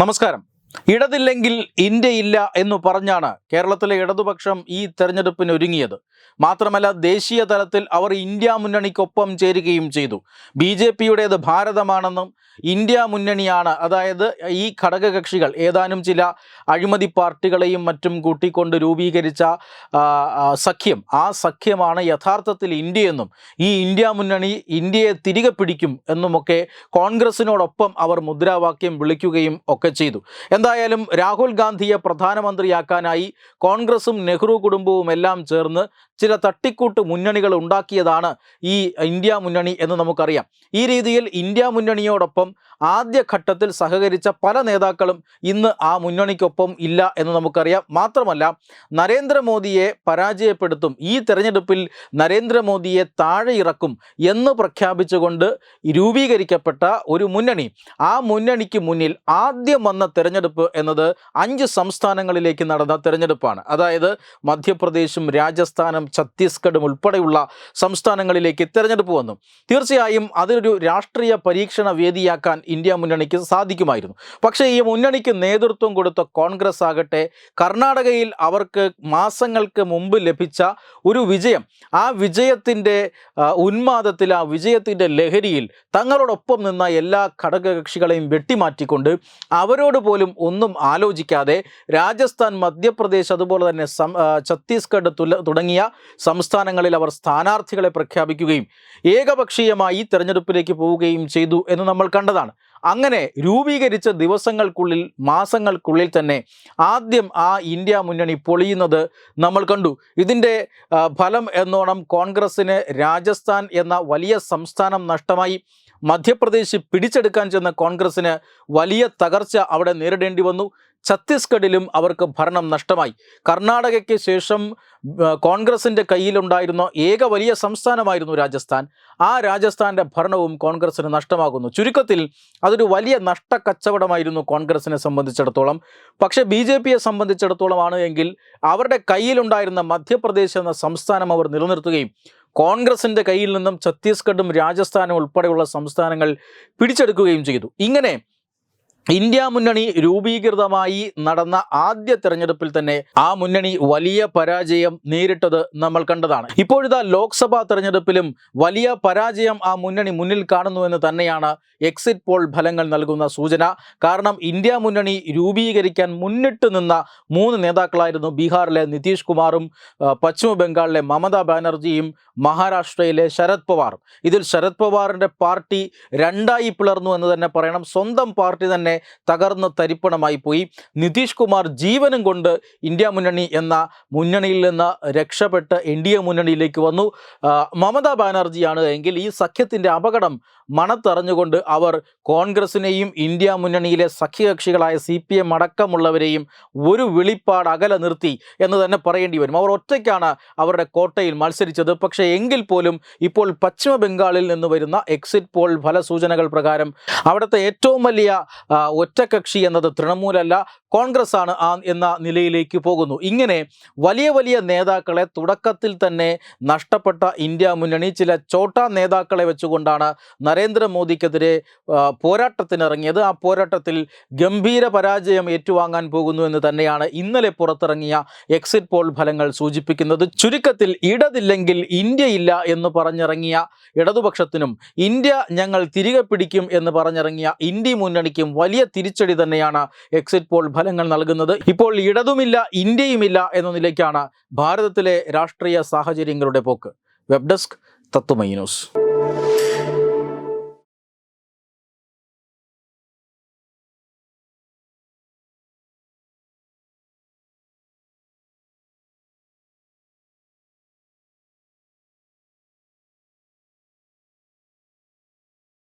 നമസ്കാരം. ഇടതില്ലെങ്കിൽ ഇന്ത്യയില്ല എന്ന് പറഞ്ഞാണ് കേരളത്തിലെ ഇടതുപക്ഷം ഈ തെരഞ്ഞെടുപ്പിന് ഒരുങ്ങിയത്. മാത്രമല്ല ദേശീയ തലത്തിൽ അവർ ഇന്ത്യ മുന്നണിക്കൊപ്പം ചേരുകയും ചെയ്തു. ബി ജെ പിയുടേത് ഭാരതമാണെന്നും ഇന്ത്യ മുന്നണിയാണ്. അതായത് ഈ ഘടകകക്ഷികൾ ഏതാനും ചില അഴിമതി പാർട്ടികളെയും മറ്റും കൂട്ടിക്കൊണ്ട് രൂപീകരിച്ച സഖ്യം. ആ സഖ്യമാണ് യഥാർത്ഥത്തിൽ ഇന്ത്യയെന്നും ഈ ഇന്ത്യ മുന്നണി ഇന്ത്യയെ തിരികെ പിടിക്കും എന്നുമൊക്കെ കോൺഗ്രസിനോടൊപ്പം അവർ മുദ്രാവാക്യം വിളിക്കുകയും ഒക്കെ ചെയ്തു. എന്തായാലും രാഹുൽ ഗാന്ധിയെ പ്രധാനമന്ത്രിയാക്കാനായി കോൺഗ്രസും നെഹ്റു കുടുംബവും എല്ലാം ചേർന്ന് ചില തട്ടിക്കൂട്ട് മുന്നണികൾ ഉണ്ടാക്കിയതാണ് ഈ ഇന്ത്യ മുന്നണി എന്ന് നമുക്കറിയാം. ഈ രീതിയിൽ ഇന്ത്യ മുന്നണിയോടൊപ്പം ആദ്യഘട്ടത്തിൽ സഹകരിച്ച പല നേതാക്കളും ഇന്ന് ആ മുന്നണിക്കൊപ്പം ഇല്ല എന്ന് നമുക്കറിയാം. മാത്രമല്ല നരേന്ദ്രമോദിയെ പരാജയപ്പെടുത്തും ഈ തെരഞ്ഞെടുപ്പിൽ നരേന്ദ്രമോദിയെ താഴെ ഇറക്കും എന്ന് പ്രഖ്യാപിച്ചുകൊണ്ട് രൂപീകരിക്കപ്പെട്ട ഒരു മുന്നണി. ആ മുന്നണിക്ക് മുന്നിൽ ആദ്യം വന്ന തെരഞ്ഞെടുപ്പ് എന്നത് അഞ്ച് സംസ്ഥാനങ്ങളിലേക്ക് നടന്ന തെരഞ്ഞെടുപ്പാണ്. അതായത് മധ്യപ്രദേശും രാജസ്ഥാനും ഛത്തീസ്ഗഡും ഉൾപ്പെടെയുള്ള സംസ്ഥാനങ്ങളിലേക്ക് തെരഞ്ഞെടുപ്പ് വന്നു. തീർച്ചയായും അതിനൊരു രാഷ്ട്രീയ പരീക്ഷണ വേദിയാക്കാൻ ഇന്ത്യ മുന്നണിക്ക് സാധിക്കുമായിരുന്നു. പക്ഷേ ഈ മുന്നണിക്ക് നേതൃത്വം കൊടുത്ത കോൺഗ്രസ് ആകട്ടെ കർണാടകയിൽ അവർക്ക് മാസങ്ങൾക്ക് മുമ്പ് ലഭിച്ച ഒരു വിജയം ആ വിജയത്തിന്റെ ഉന്മാദത്തിൽ ആ വിജയത്തിന്റെ ലഹരിയിൽ തങ്ങളോടൊപ്പം നിന്ന എല്ലാ ഘടകകക്ഷികളെയും വെട്ടിമാറ്റിക്കൊണ്ട് അവരോട് പോലും ഒന്നും ആലോചിക്കാതെ രാജസ്ഥാൻ മധ്യപ്രദേശ് അതുപോലെ തന്നെ ഛത്തീസ്ഗഡ് തുടങ്ങിയ സംസ്ഥാനങ്ങളിൽ അവർ സ്ഥാനാർത്ഥികളെ പ്രഖ്യാപിക്കുകയും ഏകപക്ഷീയമായി തെരഞ്ഞെടുപ്പിലേക്ക് പോവുകയും ചെയ്തു എന്ന് നമ്മൾ കണ്ടതാണ്. അങ്ങനെ രൂപീകരിച്ച ദിവസങ്ങൾക്കുള്ളിൽ മാസങ്ങൾക്കുള്ളിൽ തന്നെ ആദ്യം ആ ഇന്ത്യ മുന്നണി പൊളിയുന്നത് നമ്മൾ കണ്ടു. ഇതിന്റെ ഫലം എന്നോണം കോൺഗ്രസ്സിന് രാജസ്ഥാൻ എന്ന വലിയ സംസ്ഥാനം നഷ്ടമായി. മധ്യപ്രദേശ് പിടിച്ചെടുക്കാൻ ചെന്ന കോൺഗ്രസിന് വലിയ തകർച്ച അവിടെ നേരിടേണ്ടി വന്നു. ഛത്തീസ്ഗഡിലും അവർക്ക് ഭരണം നഷ്ടമായി. കർണാടകയ്ക്ക് ശേഷം കോൺഗ്രസിന്റെ കയ്യിലുണ്ടായിരുന്ന ഏക വലിയ സംസ്ഥാനമായിരുന്നു രാജസ്ഥാൻ. ആ രാജസ്ഥാന്റെ ഭരണവും കോൺഗ്രസ്സിന് നഷ്ടമാകുന്നു. ചുരുക്കത്തിൽ അതൊരു വലിയ നഷ്ട കച്ചവടമായിരുന്നു കോൺഗ്രസിനെ സംബന്ധിച്ചിടത്തോളം. പക്ഷേ ബി ജെ പിയെ സംബന്ധിച്ചിടത്തോളമാണ് എങ്കിൽ അവരുടെ കയ്യിലുണ്ടായിരുന്ന മധ്യപ്രദേശ് എന്ന സംസ്ഥാനം അവർ നിലനിർത്തുകയും കോൺഗ്രസിന്റെ കയ്യിൽ നിന്നും ഛത്തീസ്ഗഡും രാജസ്ഥാനും ഉൾപ്പെടെയുള്ള സംസ്ഥാനങ്ങൾ പിടിച്ചെടുക്കുകയും ചെയ്തു. ഇങ്ങനെ ഇന്ത്യ മുന്നണി രൂപീകൃതമായി നടന്ന ആദ്യ തെരഞ്ഞെടുപ്പിൽ തന്നെ ആ മുന്നണി വലിയ പരാജയം നേരിട്ടത് നമ്മൾ കണ്ടതാണ്. ഇപ്പോഴിതാ ലോക്സഭാ തെരഞ്ഞെടുപ്പിലും വലിയ പരാജയം ആ മുന്നണി മുന്നിൽ കാണുന്നുവെന്ന് തന്നെയാണ് എക്സിറ്റ് പോൾ ഫലങ്ങൾ നൽകുന്ന സൂചന. കാരണം ഇന്ത്യ മുന്നണി രൂപീകരിക്കാൻ മുന്നിട്ട് നിന്ന മൂന്ന് നേതാക്കളായിരുന്നു ബീഹാറിലെ നിതീഷ് കുമാറും പശ്ചിമ ബംഗാളിലെ മമതാ ബാനർജിയും മഹാരാഷ്ട്രയിലെ ശരത് പവാറും. ഇതിൽ ശരത് പവാറിന്റെ പാർട്ടി രണ്ടായി പിളർന്നു എന്ന് തന്നെ പറയണം. സ്വന്തം പാർട്ടി തന്നെ തകർന്ന് തരിപ്പണമായി പോയി. നിതീഷ് കുമാർ ജീവനും കൊണ്ട് ഇന്ത്യ മുന്നണി എന്ന മുന്നണിയിൽ നിന്ന് രക്ഷപ്പെട്ട് എൻ ഡി എ മുന്നണിയിലേക്ക് വന്നു. മമതാ ബാനർജിയാണ് എങ്കിൽ ഈ സഖ്യത്തിന്റെ അപകടം മണത്തറിഞ്ഞുകൊണ്ട് അവർ കോൺഗ്രസിനെയും ഇന്ത്യ മുന്നണിയിലെ സഖ്യകക്ഷികളായ സി പി എം അടക്കമുള്ളവരെയും ഒരു വിളിപ്പാട് അകലെ നിർത്തി എന്ന് തന്നെ പറയേണ്ടി വരും. അവർ ഒറ്റയ്ക്കാണ് അവരുടെ കോട്ടയിൽ മത്സരിച്ചത്. പക്ഷേ എങ്കിൽ പോലും ഇപ്പോൾ പശ്ചിമ ബംഗാളിൽ നിന്ന് വരുന്ന എക്സിറ്റ് പോൾ ഫലസൂചനകൾ പ്രകാരം അവിടുത്തെ ഏറ്റവും വലിയ ആ, ഒറ്റക്കക്ഷി എന്നത് തൃണമൂലല്ല കോൺഗ്രസ് ആണ് ആ എന്ന നിലയിലേക്ക് പോകുന്നു. ഇങ്ങനെ വലിയ വലിയ നേതാക്കളെ തുടക്കത്തിൽ തന്നെ നഷ്ടപ്പെട്ട ഇന്ത്യ മുന്നണി ചില ചോട്ടാ നേതാക്കളെ വെച്ചുകൊണ്ടാണ് നരേന്ദ്രമോദിക്കെതിരെ പോരാട്ടത്തിനിറങ്ങിയത്. ആ പോരാട്ടത്തിൽ ഗംഭീര പരാജയം ഏറ്റുവാങ്ങാൻ പോകുന്നു എന്ന് തന്നെയാണ് ഇന്നലെ പുറത്തിറങ്ങിയ എക്സിറ്റ് പോൾ ഫലങ്ങൾ സൂചിപ്പിക്കുന്നത്. ചുരുക്കത്തിൽ ഇടതില്ലെങ്കിൽ ഇന്ത്യയില്ല എന്ന് പറഞ്ഞിറങ്ങിയ ഇടതുപക്ഷത്തിനും ഇന്ത്യ ഞങ്ങൾ തിരികെ പിടിക്കും എന്ന് പറഞ്ഞിറങ്ങിയ ഇന്ത്യ മുന്നണിക്കും വലിയ തിരിച്ചടി തന്നെയാണ് എക്സിറ്റ് പോൾ ഫലങ്ങൾ നൽകുന്നത്. ഇപ്പോൾ ഇടതുമില്ല ഇന്ത്യയുമില്ല എന്ന നിലയ്ക്കാണ് ഭാരതത്തിലെ രാഷ്ട്രീയ സാഹചര്യങ്ങളുടെ പോക്ക്. വെബ് ഡെസ്ക് തത്വമൈ ന്യൂസ്